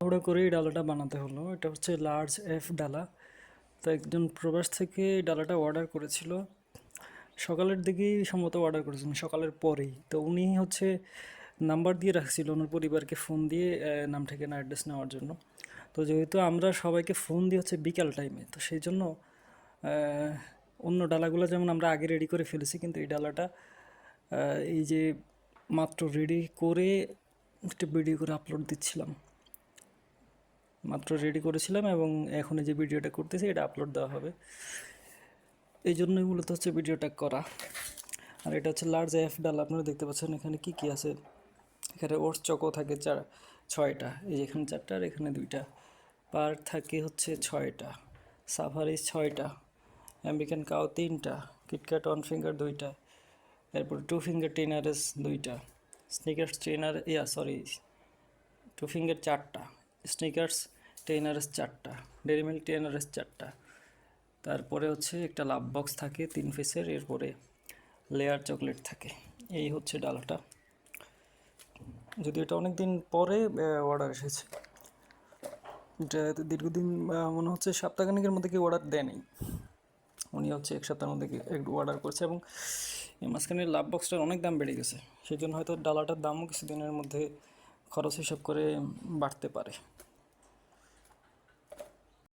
তাড়াহুড়ো করে এই ডালাটা বানাতে হলো। এটা হচ্ছে লার্জ এফ ডালা। তো একজন প্রবাস থেকে এই ডালাটা অর্ডার করেছিল। সকালের দিকেই সম্ভবত অর্ডার করেছিলেন সকালের পরেই। তো উনি হচ্ছে নাম্বার দিয়ে রাখছিল ওনার পরিবারকে ফোন দিয়ে নাম, ঠিকানা অ্যাড্রেস নেওয়ার জন্য। তো যেহেতু আমরা সবাইকে ফোন দিয়ে হচ্ছে বিকাল টাইমে তো সেই জন্য অন্য ডালাগুলো যেমন আমরা আগে রেডি করে ফেলেছি, কিন্তু এই ডালাটা এই যে মাত্র রেডি করে, একটা ভিডিও করে আপলোড দিচ্ছিলাম। মাত্র রেডি করেছিলাম এবং এখন যে ভিডিওটা করতেছি, এটা আপলোড দেওয়া হবে। এই জন্যই মূলত হচ্ছে ভিডিওটা করা। আর এটা হচ্ছে লার্জ এফ ডাল, আপনারা দেখতে পাচ্ছেন এখানে কি কি আছে? এখানে ওটস চকো থাকে চার, ছয়টা। এই যে এখানে চারটা আর এখানে দুইটা। পার থাকে হচ্ছে ছয়টা। সাফারিস ছয়টা। আমেরিকান কাউ তিনটা। কিটক্যাট ওয়ান ফিঙ্গার দুইটা। এরপর টু ফিঙ্গার টেনারেস দুইটা। Snickers trainer yeah sorry two finger চারটা। স্নিকার্স টেনারেস চারটা ডেরি মিল্ক টেনারেস চারটা। তারপরে হচ্ছে একটা লাভ বক্স থাকে তিন পিসের এরপরে লেয়ার চকলেট থাকে। এই হচ্ছে ডালাটা। যদি এটা অনেক দিন পরে অর্ডার এসেছে। এটা দীর্ঘদিন মনে হচ্ছে সপ্তাহখানিকের মধ্যে কি অর্ডার দেয়নি। উনি হচ্ছে এক সপ্তাহের মধ্যে একটু অর্ডার করছে এবং এই মাঝখানে লাভ বক্সটার অনেক দাম বেড়ে গেছে। সেই জন্য হয়তো ডালাটার দামও কিছুদিনের মধ্যে খরচ হিসাব করে বাড়তে পারে।